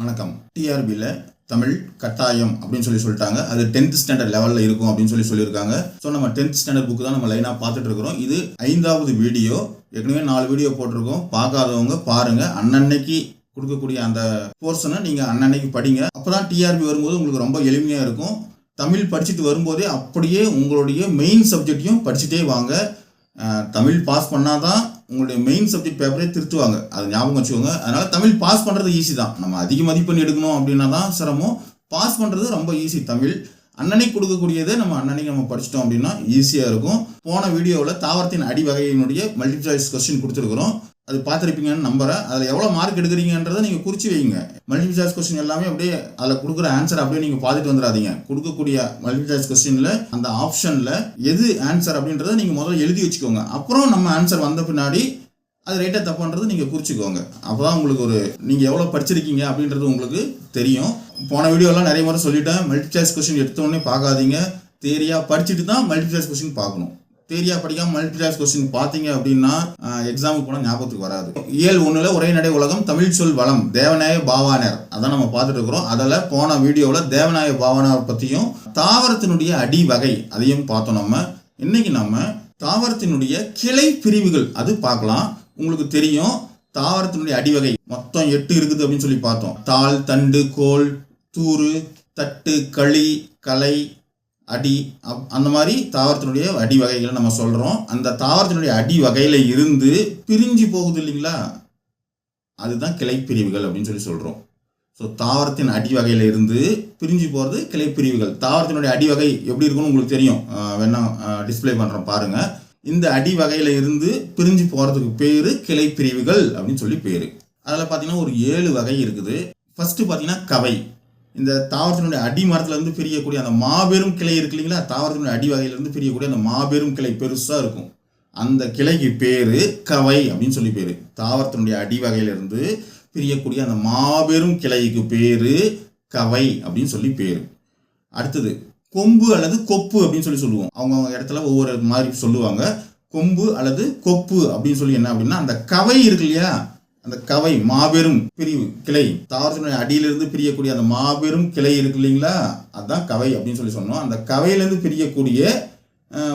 வணக்கம். டிஆர்பியில் தமிழ் கட்டாயம் அப்படின்னு சொல்லி சொல்லிட்டாங்க. அது டென்த் ஸ்டாண்டர்ட் லெவலில் இருக்கும் அப்படின்னு சொல்லி சொல்லியிருக்காங்க. ஸோ நம்ம டென்த் ஸ்டாண்டர்ட் புக்கு தான் நம்ம லைனாக பார்த்துட்டு இருக்கிறோம். இது ஐந்தாவது வீடியோ ஏற்கனவே நாலு வீடியோ போட்டிருக்கோம். பார்க்காதவங்க பாருங்க. அன்னன்னைக்கு கொடுக்கக்கூடிய அந்த போர்ஷனை நீங்கள் அன்னன்னைக்கு படிங்க. அப்போ தான் டிஆர்பி வரும்போது உங்களுக்கு ரொம்ப எளிமையாக இருக்கும். தமிழ் படிச்சுட்டு வரும்போதே அப்படியே உங்களுடைய மெயின் சப்ஜெக்டையும் படிச்சுட்டே வாங்க. தமிழ் பாஸ் பண்ணாதான் உங்களுடைய மெயின் சப்ஜெக்ட் பேப்பரே திருத்துவாங்க. அது ஞாபகம் வச்சுக்கோங்க. அதனால தமிழ் பாஸ் பண்ணுறது ஈஸி தான். நம்ம அதிக மதிப்பெண் எடுக்கணும் அப்படின்னா தான் சிரமம். பாஸ் பண்ணுறது ரொம்ப ஈஸி தமிழ். அன்னன்னைக்கு கொடுக்கக்கூடியதை நம்ம அன்னன்னைக்கு நம்ம படிச்சிட்டோம் அப்படின்னா ஈஸியாக இருக்கும். போன வீடியோவில் தாவரத்தின் அடி வகையினுடைய மல்டிபிள் சாய்ஸ் கொஸ்டின் கொடுத்துருக்குறோம். அது பார்த்துருப்பீங்கன்னு நம்புகிறேன் அதில் எவ்வளோ மார்க் எடுக்கிறீங்கன்றதை நீங்கள் குறித்து வைங்க. மல்டிபிள் சாய்ஸ் கொஸ்டின் எல்லாமே அப்படியே அதில் கொடுக்குற ஆன்சர் அப்படியே நீங்கள் பார்த்துட்டு வந்துடாதீங்க கொடுக்கக்கூடிய மல்டிபிள் சாய்ஸ் கொஸ்டினில் அந்த ஆப்ஷனில் எது ஆன்சர் அப்படின்றத நீங்கள் முதல்ல எழுதி வச்சுக்கோங்க. அப்புறம் நம்ம ஆன்சர் வந்த பின்னாடி அது ரைட்டாக தப்புன்றது நீங்கள் குறிச்சிக்கோங்க. அப்போ தான் உங்களுக்கு ஒரு நீங்கள் எவ்வளோ படிச்சிருக்கீங்க அப்படின்றது உங்களுக்கு தெரியும். போன வீடியோலாம் நிறைய முறை சொல்லிட்டேன். மல்டி சாய்ஸ் கொஸ்டின் எடுத்தோடனே பார்க்காதீங்க. தேரியாக படிச்சுட்டு தான் மல்டி சாய்ஸ் கொஸ்டின் பார்க்கணும். தேரியா படிக்காம மல்டி சாய்ஸ் கொஸ்டின் பார்த்தீங்க அப்படின்னா எக்ஸாமுக்கு போனால் ஞாபகத்துக்கு வராது. இயல் ஒன்றில் ஒரே நடை உலகம் தமிழ் சொல் வளம் தேவநாய பாவானர் அதான் நம்ம பார்த்துட்டு இருக்கிறோம். அதில் போன வீடியோவில் தேவநாய பாவானர் பற்றியும் தாவரத்தினுடைய அடி வகை அதையும் பார்த்தோம் நம்ம. இன்னைக்கு நம்ம தாவரத்தினுடைய கிளை பிரிவுகள் அது பார்க்கலாம். உங்களுக்கு தெரியும் தாவரத்தினுடைய அடிவகை மொத்தம் எட்டு இருக்குது அப்படின்னு சொல்லி பார்த்தோம். தாள் தண்டு கோல் தூறு தட்டு களி கலை அடி அப்- அந்த மாதிரி தாவரத்தினுடைய அடி வகைகளை நம்ம சொல்கிறோம் அந்த தாவரத்தினுடைய அடி வகையில் இருந்து பிரிஞ்சு போகுது இல்லைங்களா? அதுதான் கிளைப்பிரிவுகள் அப்படின்னு சொல்லி சொல்கிறோம் ஸோ தாவரத்தின் அடி வகையில் இருந்து பிரிஞ்சு போகிறது கிளைப்பிரிவுகள். தாவரத்தினுடைய அடி வகை எப்படி இருக்கும்னு உங்களுக்கு தெரியும். வேணால் வேணா டிஸ்ப்ளே பண்ணுறோம் பாருங்கள் இந்த அடி வகையில் இருந்து பிரிஞ்சு போகிறதுக்கு பேர் கிளைப்பிரிவுகள் அப்படின்னு சொல்லி பேர். அதில் பார்த்தீங்கன்னா ஒரு ஏழு வகை இருக்குது. ஃபஸ்ட்டு பார்த்தீங்கன்னா கவை. இந்த தாவரத்தினுடைய அடி மரத்துலேருந்து பிரியக்கூடிய அந்த மாபெரும் கிளை இருக்கு இல்லைங்களா? தாவரத்தினுடைய அடி வகையிலேருந்து பிரியக்கூடிய அந்த மாபெரும் கிளை பெருசாக இருக்கும். அந்த கிளைக்கு பேர் கவை அப்படின்னு சொல்லி பேர். தாவரத்தினுடைய அடி வகையிலிருந்து பிரியக்கூடிய அந்த மாபெரும் கிளைக்கு பேர் கவை அப்படின்னு சொல்லி பேர். அடுத்தது கொம்பு அல்லது கொப்பு அப்படின்னு சொல்லி சொல்லுவோம். அவங்கவுங்க இடத்துல ஒவ்வொரு மாதிரி சொல்லுவாங்க. கொம்பு அல்லது கொப்பு அப்படின்னு சொல்லி என்ன அப்படின்னா அந்த கவை இருக்கு இல்லையா? அந்த கவை மாபெரும் பிரிவு கிளை. தாவரத்தினுடைய அடியிலிருந்து பிரியக்கூடிய அந்த மாபெரும் கிளை இருக்கு இல்லைங்களா? அதுதான் கவை அப்படின்னு சொல்லி சொன்னோம். அந்த கவையிலேருந்து பிரியக்கூடிய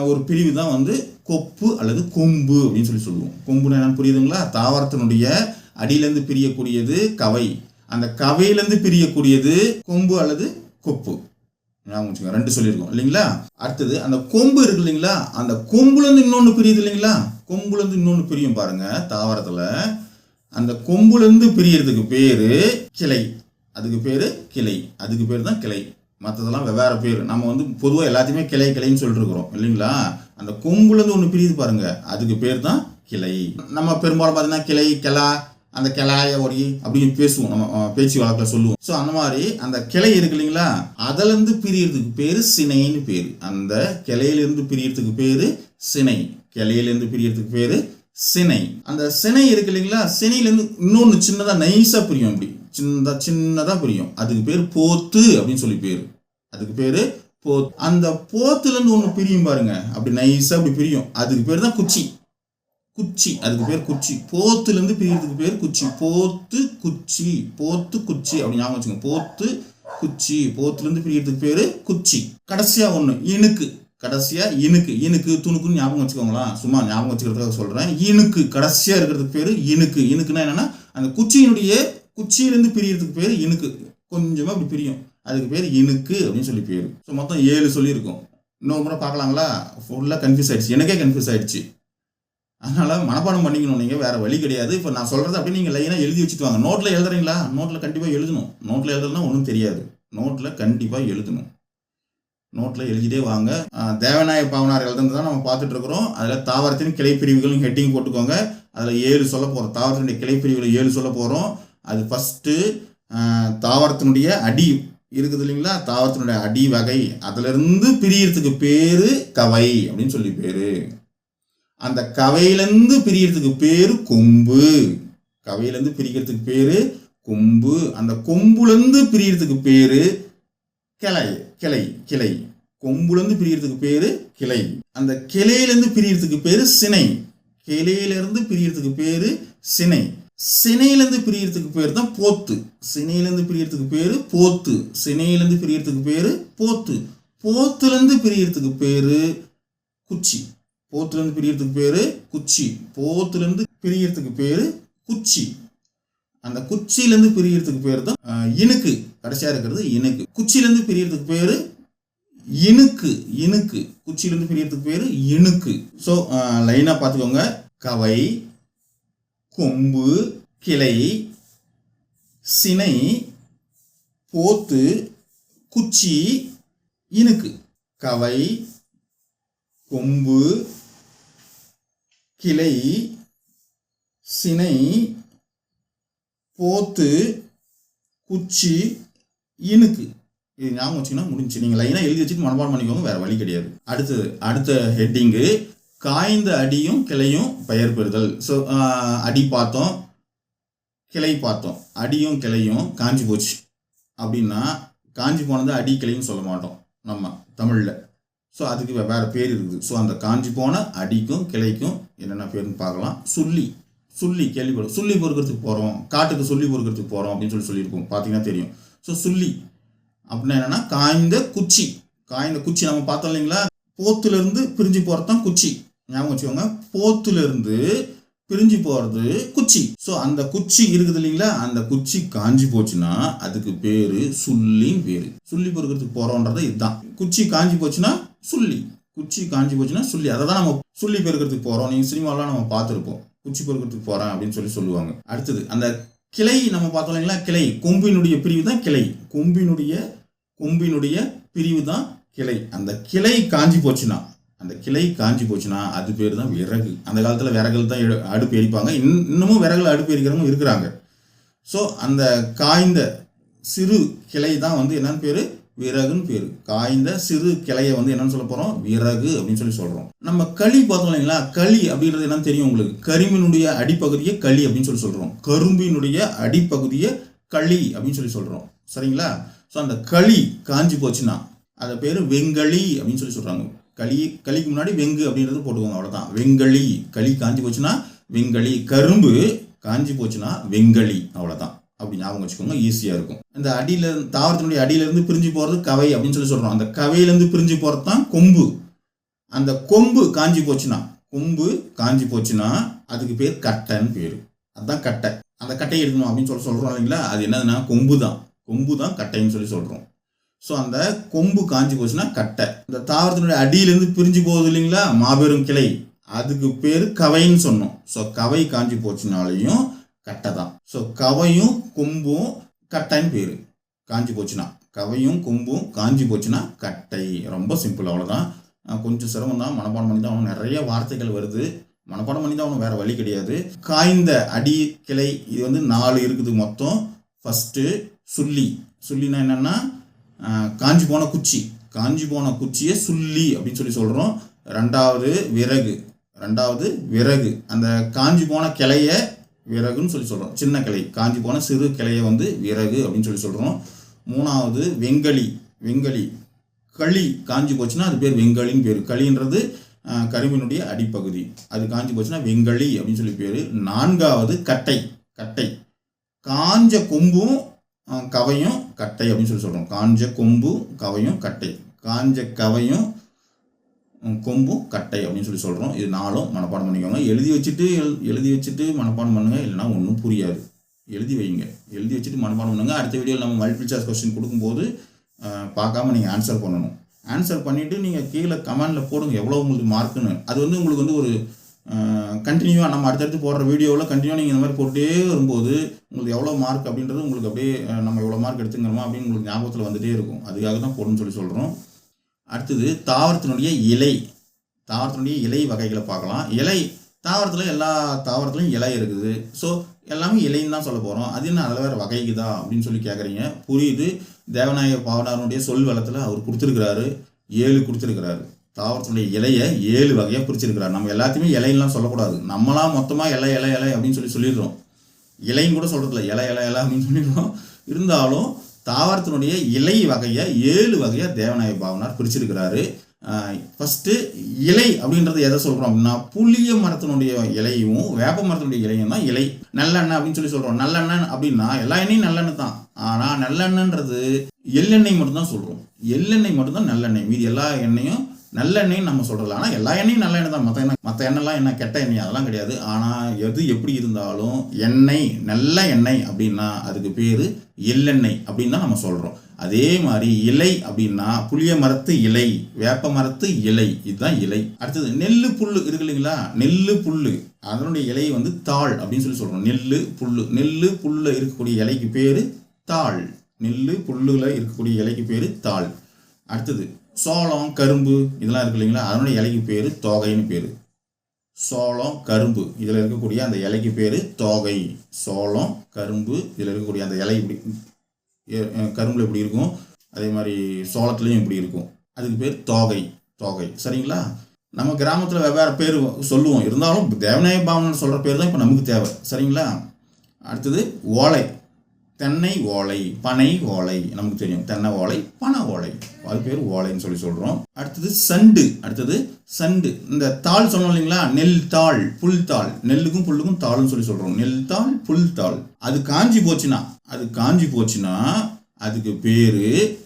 ஒரு பிரிவு தான் வந்து கொப்பு அல்லது கொம்பு அப்படின்னு சொல்லி சொல்லுவோம். கொம்புன்னு என்னன்னு புரியுதுங்களா? தாவரத்தினுடைய அடியிலேருந்து பிரியக்கூடியது கவை. அந்த கவையிலேருந்து பிரியக்கூடியது கொம்பு அல்லது கொப்பு. ஞாபகம் ரெண்டு சொல்லியிருக்கோம். இல்லைங்களா? அடுத்தது அந்த கொம்பு இருக்கு இல்லைங்களா? அந்த கொம்புலேருந்து இன்னொன்று பிரியுது இல்லைங்களா? கொம்புலேருந்து இன்னொன்று பிரியும் பாருங்க தாவரத்தில். அந்த கொம்புலேருந்து பிரியறதுக்கு பேர் கிளை. அதுக்கு பேர் கிளை. அதுக்கு பேர் தான் கிளை. மற்றதெல்லாம் வெவ்வேறு பேர். நம்ம வந்து பொதுவாக எல்லாத்தையுமே கிளை கிளைன்னு சொல்லிட்டு இருக்கிறோம் இல்லைங்களா? அந்த கொம்புலேருந்து ஒன்று பிரியுது பாருங்க. அதுக்கு பேர் தான் கிளை. நம்ம பெரும்பாலும் பார்த்தீங்கன்னா கிளை கிளா அந்த கிளாய ஒடி அப்படின்னு பேசுவோம். நம்ம பேச்சு வழக்கில் சொல்லுவோம். ஸோ அந்த மாதிரி அந்த கிளை இருக்கு இல்லைங்களா? அதுலேருந்து பிரியறதுக்கு பேர் சினைன்னு பேர். அந்த கிளையிலேருந்து பிரியறதுக்கு பேர் சினை. கிளையிலேருந்து பிரியறதுக்கு பேர் சினை. அந்த சினை இருக்கு இல்லைங்களா? சினையிலேருந்து இன்னொன்று சின்னதாக நைஸாக புரியும் அப்படி. சின்னதாக சின்னதாக பிரியும். அதுக்கு பேர் போத்து அப்படின்னு சொல்லி பேர். அதுக்கு பேர் போத். அந்த போத்துலேருந்து ஒன்று பிரியும் பாருங்க. அப்படி நைஸாக அப்படி பிரியும். அதுக்கு பேர் தான் குச்சி. குச்சி. அதுக்கு பேர் குச்சி. போத்துலேருந்து பிரியறதுக்கு பேர் குச்சி. போத்து குச்சி. போத்து குச்சி. அப்படி ஞாபகம் வச்சுக்கோங்க. போத்து குச்சி. போத்துலேருந்து பிரியறதுக்கு பேர் குச்சி. கடைசியாக ஒன்று இணுக்கு. கடைசியாக இணுக்கு இணுக்கு துணுக்குன்னு ஞாபகம் வச்சுக்கோங்களேன். சும்மா ஞாபகம் வச்சுக்கிறதுக்காக சொல்கிறேன் இனுக்கு கடைசியாக இருக்கிறதுக்கு பேர் இணுக்கு இணுக்குன்னா என்னென்னா அந்த குச்சியினுடைய குச்சியிலேருந்து பிரியறதுக்கு பேர் இணுக்கு கொஞ்சமாக அப்படி பிரியும். அதுக்கு பேர் இணுக்கு அப்படின்னு சொல்லி பேர். ஸோ மொத்தம் ஏழு சொல்லியிருக்கோம். இன்னொரு முறை பார்க்கலாங்களா? ஃபுல்லாக கன்ஃபியூஸ் ஆகிடுச்சு எனக்கே கன்ஃபியூஸ் ஆகிடுச்சு அதனால் மனப்பாடம் பண்ணிக்கணும். நீங்கள் வேறு வழி கிடையாது. இப்போ நான் சொல்கிறது அப்படியே நீங்கள் லைனாக எழுதி வச்சுட்டு வாங்க. நோட்டில் எழுதுறீங்களா? நோட்டில் கண்டிப்பாக எழுதணும். நோட்டில் எழுதலைன்னா ஒன்றும் தெரியாது. நோட்டில் கண்டிப்பாக எழுதணும். நோட்டில் எழுதிட்டே வாங்க. தேவநாய பாவனார் எழுதுனது தான் நம்ம பார்த்துட்டு இருக்கிறோம் அதில் தாவரத்தின் கிளை பிரிவுகளும் ஹெட்டிங் போட்டுக்கோங்க. அதில் ஏழு சொல்ல போகிறோம் தாவரத்தினுடைய கிளை பிரிவுகள் ஏழு சொல்ல போகிறோம் அது ஃபஸ்ட்டு தாவரத்தினுடைய அடி இருக்குது இல்லைங்களா? தாவரத்தினுடைய அடி வகை. அதிலிருந்து பிரியறதுக்கு பேர் கவை அப்படின்னு சொல்லி பேர். அந்த கவையிலேருந்து பிரியறதுக்கு பேர் கொம்பு. கவையிலேருந்து பிரிக்கிறதுக்கு பேர் கொம்பு. அந்த கொம்புலேருந்து பிரியறதுக்கு பேர் கிளை கிளை கிளை. கொம்புலேருந்து பிரியறதுக்கு பேர் கிளை. அந்த கிளையிலேருந்து பிரியறதுக்கு பேர் சினை. கிளையிலேருந்து பிரியறதுக்கு பேர் சினை. சினையிலேருந்து பிரியறதுக்கு பேர் தான் போத்து. சினையிலேருந்து பிரியறதுக்கு பேர் போத்து. சினையிலேருந்து பிரியறதுக்கு பேர் போத்து. போத்துலேருந்து பிரியறதுக்கு பேர் குச்சி. போத்துலேருந்து பிரியறதுக்கு பேர் குச்சி. போத்துலேருந்து பிரியறதுக்கு பேர் குச்சி. அந்த குச்சியிலேருந்து பிரியறதுக்கு பேர் தான் இணுக்கு. கடைசியாக இருக்கிறது இணுக்கு. குச்சியிலேருந்து பிரியறதுக்கு பேர் இணுக்கு. இணுக்கு. குச்சியிலேருந்து பிரியறதுக்கு பேர் இணுக்கு. ஸோ லைனாக பார்த்துக்கோங்க. கவை கொம்பு கிளை சினை போத்து குச்சி இணுக்கு. கவை கொம்பு கிளை சினை போத்து குச்சி இணுக்கு இது ஞாபகம் வச்சுன்னா முடிஞ்சு. நீங்கள் லைனாக எழுதி வச்சுட்டு மனப்பாடம் பண்ணிக்கோங்க வேற வழி கிடையாது. அடுத்தது அடுத்த ஹெட்டிங்கு காய்ந்த அடியும் கிளையும் பெயர் பெறுதல். ஸோ அடி பார்த்தோம் கிளை பார்த்தோம். அடியும் கிளையும் காஞ்சி போச்சு. அப்படின்னா காஞ்சி போனது அடி கிளைன்னு சொல்ல மாட்டோம் நம்ம தமிழில். ஸோ அதுக்கு வே- வேற பேர் இருக்குது. ஸோ அந்த காஞ்சி போன அடிக்கும் கிளைக்கும் என்னென்ன பேர்னு பார்க்கலாம். சுள்ளி சுள்ளி கேள்விப்படும் சுள்ளி பொறுக்கிறதுக்கு போகிறோம் காட்டுக்கு சுள்ளி பொறுக்கிறதுக்கு போகிறோம் அப்படின்னு சொல்லி சொல்லியிருப்போம். பார்த்தீங்கன்னா தெரியும். ஸோ சுள்ளி அப்படின்னா என்னன்னா காய்ந்த குச்சி. காய்ந்த குச்சி நம்ம பார்த்தோம் இல்லைங்களா? போத்துலேருந்து பிரிஞ்சு போகிறது தான் குச்சி. ஞாபகம் வச்சுக்கோங்க. போத்துலேருந்து பிரிஞ்சு போகிறது குச்சி. ஸோ அந்த குச்சி இருக்குது இல்லைங்களா? அந்த குச்சி காஞ்சி போச்சுன்னா அதுக்கு பேர் சுள்ளின்னு பேர் சுள்ளி பொறுக்கிறதுக்கு போகிறோன்றது இதுதான். குச்சி காஞ்சி போச்சுன்னா சுள்ளி குச்சி காஞ்சி போச்சுன்னா சுள்ளி அதை தான் நம்ம சுள்ளி பெருக்கிறதுக்கு போகிறோம் நீங்கள் சினிமாலாம் நம்ம பார்த்துருப்போம். குச்சி பொறுக்கிறதுக்கு போகிறேன் அப்படின்னு சொல்லி சொல்லுவாங்க. அடுத்தது அந்த கிளை நம்ம பார்த்தோம் இல்லைங்களா? கிளை. கொம்பினுடைய பிரிவு தான் கிளை. கொம்பினுடைய கொம்பினுடைய பிரிவு தான் கிளை. அந்த கிளை காஞ்சி போச்சுன்னா அந்த கிளை காஞ்சி போச்சுன்னா அது பேர் தான் விறகு. அந்த காலத்தில் விறகுல தான் எடு- அடுப்பு எரிப்பாங்க. இன்- இன்னமும் விறகுல அடுப்பு எரிக்கிறவங்க இருக்கிறாங்க. ஸோ அந்த காய்ந்த சிறு கிளை தான் வந்து என்னன்னு பேர்? விறகுன்னு பேர். காய்ந்த சிறு கிளையை வந்து என்னன்னு சொல்ல போகிறோம் விறகு அப்படின்னு சொல்லி சொல்கிறோம் நம்ம களி பார்த்தோம் இல்லைங்களா? களி அப்படின்றது என்னன்னு தெரியும் உங்களுக்கு. கரிமினுடைய அடிப்பகுதியை களி அப்படின்னு சொல்லி சொல்கிறோம் கரும்பினுடைய அடிப்பகுதியை களி அப்படின்னு சொல்லி சொல்கிறோம் சரிங்களா? ஸோ அந்த களி காஞ்சி போச்சுன்னா அதை பேர் வெங்களி அப்படின்னு சொல்லி சொல்கிறாங்க களி களிக்கு முன்னாடி வெங்கு அப்படின்றது போட்டுக்கோங்க அவ்வளோதான் வெங்களி களி காஞ்சி போச்சுன்னா வெங்களி கரும்பு காஞ்சி போச்சுன்னா வெங்களி அவ்வளோதான் அப்படி ஞாபகம் வச்சுக்கோங்க ஈஸியாக இருக்கும். இந்த அடியில் தாவரத்தினுடைய அடியிலேருந்து பிரிஞ்சு போகிறது கவை அப்படின்னு சொல்லி சொல்கிறோம் அந்த கவையிலேருந்து பிரிஞ்சு போகிறது தான் கொம்பு. அந்த கொம்பு காஞ்சி போச்சுன்னா கொம்பு காஞ்சி போச்சுன்னா அதுக்கு பேர் கட்டைன்னு பேர். அதுதான் கட்டை. அந்த கட்டையை எடுக்கணும் அப்படின்னு சொல்லி சொல்கிறோம் இல்லைங்களா? அது என்னதுன்னா கொம்பு தான். கொம்பு தான் கட்டைன்னு சொல்லி சொல்கிறோம் ஸோ அந்த கொம்பு காஞ்சி போச்சுன்னா கட்டை. இந்த தாவரத்தினுடைய அடியிலேருந்து பிரிஞ்சு போகுது இல்லைங்களா? மாபெரும் கிளை. அதுக்கு பேர் கவைன்னு சொன்னோம். ஸோ கவை காஞ்சி போச்சுனாலையும் கட்டை தான் ஸோ கவையும் கொம்பும் கட்டைன்னு பேர் காஞ்சி போச்சுன்னா. கவையும் கொம்பும் காஞ்சி போச்சுன்னா கட்டை. ரொம்ப சிம்பிள் அவ்வளோதான் கொஞ்சம் சிரமம் தான். மனப்பாடம் பண்ணி தான் அவனுக்கு நிறைய வார்த்தைகள் வருது. மனப்பாடம் பண்ணி தான் அவனுக்கு வேறு வழி கிடையாது. காய்ந்த அடி கிளை இது வந்து நாலு இருக்குது மொத்தம். ஃபஸ்ட்டு சுள்ளி. சுள்ளினா என்னன்னா காஞ்சி போன குச்சி. காஞ்சி போன குச்சியை சுள்ளி அப்படின்னு சொல்லி சொல்கிறோம் ரெண்டாவது விறகு. ரெண்டாவது விறகு. அந்த காஞ்சி போன கிளைய விறகுன்னு சொல்லி சொல்கிறோம் சின்ன கிளை. காஞ்சி போன சிறு கிளையை வந்து விறகு அப்படின்னு சொல்லி சொல்கிறோம் மூணாவது வெங்களி வெங்களி களி. காஞ்சி போச்சுன்னா அது பேர் வெங்கலின்னு பேர். களின்றது அஹ், கரும்பினுடைய அடிப்பகுதி. அது காஞ்சி போச்சுன்னா வெங்களி அப்படின்னு சொல்லி பேர். நான்காவது கட்டை. கட்டை. காஞ்ச கொம்பும் கவையும் கட்டை அப்படின்னு சொல்லி சொல்கிறோம் காஞ்ச கொம்பு கவையும் கட்டை. காஞ்ச கவையும் கொம்பும் கட்டை அப்படின்னு சொல்லி சொல்கிறோம் இது நாளும் மனப்பாடம் பண்ணிக்கோங்க. எழுதி வச்சுட்டு எழு- எழுதி வச்சுட்டு மனப்பாடம் பண்ணுங்கள் இல்லைன்னா ஒன்றும் புரியாது. எழுதி வைங்க. எழுதி வச்சுட்டு மனப்பாடம் பண்ணுங்கள் அடுத்த வீடியோவில் நம்ம மல்டிபிள் சாய்ஸ் கொஸ்டின் கொடுக்கும்போது பார்க்காம நீங்கள் ஆன்சர் பண்ணணும். ஆன்சர் பண்ணிவிட்டு நீங்கள் கீழே கமெண்டில் போடுங்க. எவ்வளோ உங்களுக்கு மார்க்குன்னு அது வந்து உங்களுக்கு வந்து ஒரு கண்டினியூவாக நம்ம அடுத்தடுத்து போடுற வீடியோவில் கண்டினியூவாக நீங்கள் இந்த மாதிரி போட்டுட்டே வரும்போது உங்களுக்கு எவ்வளோ மார்க் அப்படின்றது உங்களுக்கு அப்படியே நம்ம எவ்வளோ மார்க் எடுத்துங்கிறோமா அப்படின்னு உங்களுக்கு ஞாபகத்தில் வந்துகிட்டே இருக்கும். அதுக்காக தான் போடணும்னு சொல்லி சொல்கிறோம் அடுத்தது தாவரத்தினுடைய இலை. தாவரத்தினுடைய இலை வகைகளை பார்க்கலாம். இலை தாவரத்தில் எல்லா தாவரத்துலையும் இலை இருக்குது. ஸோ எல்லாமே இலைன்னு தான் சொல்ல போகிறோம் அது என்ன அதில் வேறு வகைக்குதா? அப்படின்னு சொல்லி கேட்குறீங்க புரியுது. தேவநாயக பாவனாருடைய சொல் வளத்தில் அவர் கொடுத்துருக்கிறாரு. ஏழு கொடுத்துருக்கிறாரு. தாவரத்தினுடைய இலையை ஏழு வகையாக பிரிச்சிருக்கிறார். நம்ம எல்லாத்தையுமே இலையெல்லாம் சொல்லக்கூடாது. நம்மளாம் மொத்தமாக இலை இலை இலை அப்படின்னு சொல்லி சொல்லிடுறோம். இலையும் கூட சொல்கிறதில்ல இலை இலை இலை அப்படின்னு சொல்லிடுறோம். இருந்தாலும் தாவரத்தினுடைய இலை வகையை ஏழு வகையாக தேவநாயக பாவனார் பிரிச்சிருக்கிறாரு. ஃபஸ்ட்டு இலை அப்படின்றது எதை சொல்கிறோம் அப்படின்னா புளிய மரத்தினுடைய இலையும் வேப்ப மரத்தினுடைய இலையும் தான் இலை. நல்லெண்ணெய் அப்படின்னு சொல்லி சொல்கிறோம் நல்லெண்ணெய் அப்படின்னா எல்லா எண்ணெயும் நல்லெண்ணெய் தான். ஆனால் நல்லெண்ணெய்ன்றது எள்ளெண்ணெய் மட்டும்தான் சொல்கிறோம் எள்ளெண்ணெய் மட்டும்தான் நல்லெண்ணெய். மீதி எல்லா எண்ணெயும் நல்லெண்ணெய்னு நம்ம சொல்கிறது ஆனால் எல்லா எண்ணெயும் நல்ல எண்ணெய் தான். மற்ற எண்ணெய் மற்ற எண்ணெய்லாம் என்ன கெட்ட எண்ணெய் அதெல்லாம் கிடையாது. ஆனால் எது எப்படி இருந்தாலும் எண்ணெய் நல்ல எண்ணெய் அப்படின்னா அதுக்கு பேர் எள்ளெண்ணெய் அப்படின்னு தான் நம்ம சொல்கிறோம் அதே மாதிரி இலை அப்படின்னா புளிய மரத்து இலை வேப்ப மரத்து இலை இதுதான் இலை. அடுத்தது நெல் புல் இருக்கு இல்லைங்களா? நெல் புல் அதனுடைய இலை வந்து தாள் அப்படின்னு சொல்லி சொல்கிறோம் நெல் புல் நெல் புல்ல இருக்கக்கூடிய இலைக்கு பேர் தாள். நெல் புல்லுல இருக்கக்கூடிய இலைக்கு பேர் தாள். அடுத்தது சோளம் கரும்பு இதெல்லாம் இருக்கு இல்லைங்களா? அதனுடைய இலைக்கு பேர் தோகைன்னு பேர். சோளம் கரும்பு இதில் இருக்கக்கூடிய அந்த இலைக்கு பேர் தோகை. சோளம் கரும்பு இதில் இருக்கக்கூடிய அந்த இலை இப்படி கரும்பில் இப்படி இருக்கும். அதே மாதிரி சோளத்துலேயும் இப்படி இருக்கும். அதுக்கு பேர் தோகை தோகை. சரிங்களா? நம்ம கிராமத்தில் வெவ்வேறு பேர் சொல்லுவோம். இருந்தாலும் தேவநாய பாவனன் சொல்கிற பேர் தான் இப்போ நமக்கு தேவை. சரிங்களா? அடுத்தது ஓலை. தென்னை ஓலை பனை ஓலை நமக்கு தெரியும். தென்னை ஓலை பனை ஓலை. அது பேர் ஓலைன்னு சொல்லி சொல்கிறோம் அடுத்தது சண்டு அடுத்தது சண்டு. இந்த தாள் சொன்னோம் இல்லைங்களா? நெல் தாள் புல் தாள். நெல்லுக்கும் புல்லுக்கும் தாள்னு சொல்லி சொல்கிறோம் நெல் தாள் புல் தாள். அது காஞ்சி போச்சுன்னா அது காஞ்சி போச்சுன்னா அதுக்கு பேர்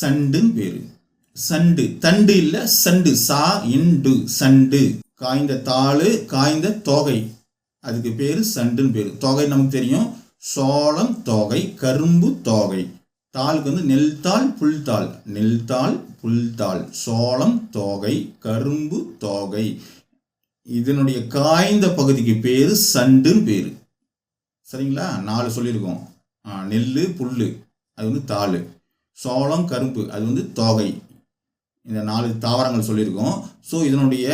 சண்டுன்னு பேர். சண்டு. தண்டு இல்லை சண்டு. சா இண்டு. சண்டு. காய்ந்த தாள் காய்ந்த தோகை. அதுக்கு பேர் சண்டுன்னு பேர். தொகை நமக்கு தெரியும். சோளம் தொகை கரும்பு தொகை. தாளுக்கு வந்து நெல்தாள் புல்தாள் நெல்தாள் புல்தாள் சோளம் தொகை கரும்பு தொகை. இதனுடைய காய்ந்த பகுதிக்கு பேர் சண்டுன்னு பேர். சரிங்களா? நாலு சொல்லியிருக்கோம். நெல் புல் அது வந்து தாள். சோளம் கரும்பு. அது வந்து தொகை. இந்த நாலு தாவரங்கள் சொல்லியிருக்கோம். ஸோ இதனுடைய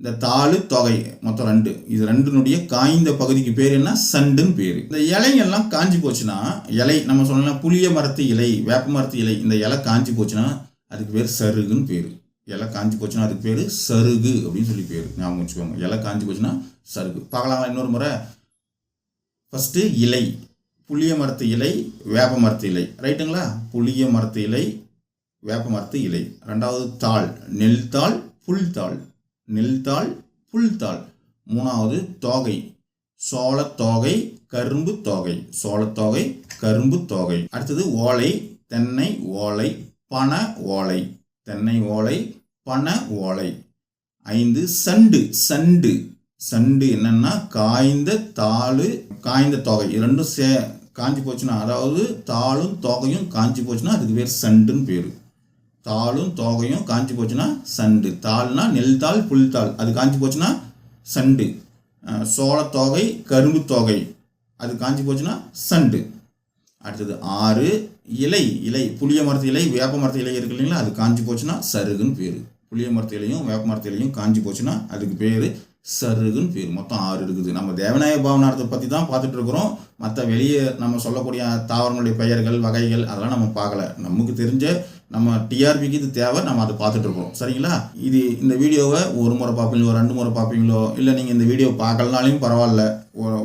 இந்த தாளு தொகை மொத்தம் ரெண்டு. இது ரெண்டுனுடைய காய்ந்த பகுதிக்கு பேர் என்ன? சண்டுன்னு பேர். இந்த இலைங்கள்லாம் காஞ்சி போச்சுன்னா இலை நம்ம சொல்லலாம் புளிய மரத்து இலை வேப்ப மரத்து இலை இந்த இலை காஞ்சி போச்சுன்னா அதுக்கு பேர் சருகுன்னு பேர். இலை காஞ்சி போச்சுன்னா அதுக்கு பேர் சருகு அப்படின்னு சொல்லி பேர். ஞாபகம் வச்சுக்கோங்க. இலை காஞ்சி போச்சுன்னா சருகு. பார்க்கலாம் இன்னொரு முறை? ஃபஸ்ட்டு இலை புளிய மரத்து இலை வேப்ப மரத்து இலை. ரைட்டுங்களா புளிய மரத்து இலை வேப்ப மரத்து இலை. ரெண்டாவது தாள் நெல் தாள் புல் தாள். நெல் தாள் மூணாவது தோகை. சோளத்தோகை கரும்பு தோகை. சோளத்தோகை கரும்பு தோகை. அடுத்தது ஓலை தென்னை ஓலை பனை ஓலை. தென்னை ஓலை பனை ஓலை. ஐந்து சண்டு. சண்டு. சண்டு என்னன்னா காய்ந்த தாளு காய்ந்த தொகை. இரண்டும் ரெண்டும் சே காஞ்சி போச்சுன்னா அதாவது தாளும் தொகையும் காஞ்சி போச்சுன்னா அதுக்கு பேர் சண்டுன்னு பேர். தாளும் தோகையும் காஞ்சி போச்சுன்னா சண்டு. தாள்னா நெல் தாள் புல் தாள். அது காஞ்சி போச்சுன்னா சண்டு. அஹ் சோளத்தோகை கரும்பு தோகை. அது காஞ்சி போச்சுன்னா சண்டு. அடுத்தது ஆறு இலை. இலை புளிய மரத்து இலை வேப்ப மரத்து இலை இருக்கு இல்லைங்களா? அது காஞ்சி போச்சுன்னா சருகுன்னு பேர். புளிய மரத்து இலையும் வேப்ப மரத்து இலையும் காஞ்சி போச்சுன்னா அதுக்கு பேர் சருகுன்னு பேர். மொத்தம் ஆறு இருக்குது. நம்ம தேவநாய பாவனார்த்தை பற்றி தான் பார்த்துட்டு இருக்கிறோம். மற்ற வெளியே நம்ம சொல்லக்கூடிய தாவரங்களுடைய பெயர்கள் வகைகள் அதெல்லாம் நம்ம பார்க்கல. நமக்கு தெரிஞ்ச நம்ம டிஆர்பிக்கு இது தேவை நம்ம அதை பார்த்துட்டு இருக்கோம். சரிங்களா? இது இந்த வீடியோவை ஒரு முறை பார்ப்பீங்களோ ரெண்டு முறை பார்ப்பீங்களோ இல்லை நீங்கள் இந்த வீடியோ பார்க்கலனாலையும் பரவாயில்ல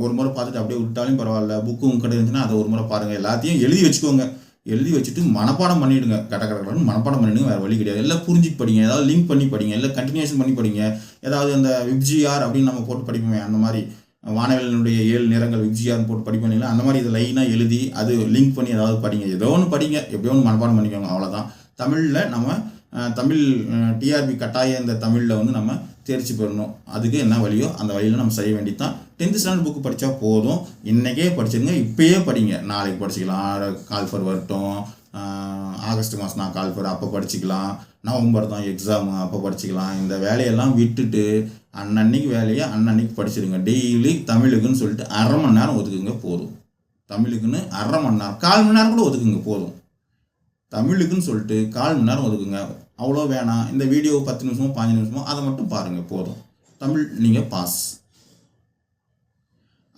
ஒரு முறை பார்த்துட்டு அப்படியே விட்டாலும் பரவாயில்ல புக்கு உங்ககிட்ட இருந்துச்சுன்னா அதை ஒரு முறை பாருங்கள் எல்லாத்தையும் எழுதி வச்சுக்கோங்க. எழுதி வச்சுட்டு மனப்பாடம் பண்ணிவிடுங்க கட கட கடன்னு மனப்பாடம் பண்ணிடுங்க வேறு வழி கிடையாது. எல்லாம் புரிஞ்சு படிங்க. ஏதாவது லிங்க் பண்ணி படிங்க. இல்லை கண்டினியூஷன் பண்ணி படிங்க. ஏதாவது அந்த விப்ஜிஆர் அப்படின்னு நம்ம போட்டு படிப்போமே அந்த மாதிரி. வானவெளியினுடைய ஏழு நிறங்கள் விப்ஜிஆர்னு போட்டு படிப்பீங்களா அந்த மாதிரி இதை லைனாக எழுதி அது லிங்க் பண்ணி ஏதாவது படிங்க. ஏதோ ஒன்று படிங்க. எப்படியோ ஒன்று மனப்பாடம் பண்ணிக்கோங்க. அவ்வளோதான் தமிழில் நம்ம தமிழ் டிஆர்பி கட்டாய இந்த தமிழில் வந்து நம்ம தேர்ச்சி பெறணும். அதுக்கு என்ன வழியோ அந்த வழியில் நம்ம செய்ய வேண்டியதான் டென்த்து ஸ்டாண்டர்ட் புக்கு படித்தா போதும். இன்றைக்கே படிச்சிருங்க. இப்போயே படிங்க. நாளைக்கு படிச்சுக்கலாம். கால்ஃபர் வரட்டும். ஆகஸ்ட் மாதம் நான் கால்ஃபர் அப்போ படிச்சுக்கலாம். நவம்பர் தான் எக்ஸாமு அப்போ படிச்சுக்கலாம். இந்த வேலையெல்லாம் விட்டுட்டு அன்னன்னைக்கு வேலையை அன்னன்னைக்கு படிச்சிருங்க. டெய்லி தமிழுக்குன்னு சொல்லிட்டு அரை மணி நேரம் ஒதுக்குங்க போதும். தமிழுக்குன்னு அரை மணி நேரம் கால் மணி நேரம் கூட ஒதுக்குங்க போதும். தமிழுக்குன்னு சொல்லிட்டு கால் மணி நேரம் ஒதுக்குங்க. அவ்வளோ வேணாம். இந்த வீடியோ பத்து நிமிஷமோ பாஞ்சு நிமிஷமோ அதை மட்டும் பாருங்கள் போதும். தமிழ் நீங்கள் பாஸ்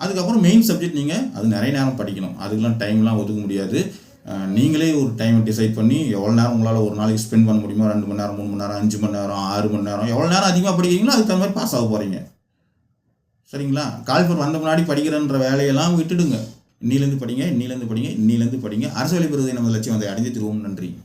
அதுக்கப்புறம் மெயின் சப்ஜெக்ட் நீங்கள் அது நிறைய நேரம் படிக்கணும். அதுக்கெலாம் டைம்லாம் ஒதுக்க முடியாது. நீங்களே ஒரு டைம் டிசைட் பண்ணி எவ்வளோ நேரம் உங்களால் ஒரு நாளைக்கு ஸ்பெண்ட் பண்ண முடியுமோ? ரெண்டு மணி நேரம் மூணு மணி நேரம் அஞ்சு மணி நேரம் ஆறு மணி நேரம்? எவ்வளோ நேரம் அதிகமாக படிக்கிறீங்களோ அதுக்கு தகுந்த மாதிரி பாஸ் ஆக போகிறீங்க சரிங்களா? கால்ஃபர் வந்த முன்னாடி படிக்கிறன்ற வேலையெல்லாம் விட்டுடுங்க. இன்னிலேருந்து படிங்க இன்னிலேருந்து படிங்க இன்னிலேருந்து படிங்க. அரசு வேலை பெறுவதை நமது லட்சியம். அதை அடைஞ்சு திருவோம். நன்றி.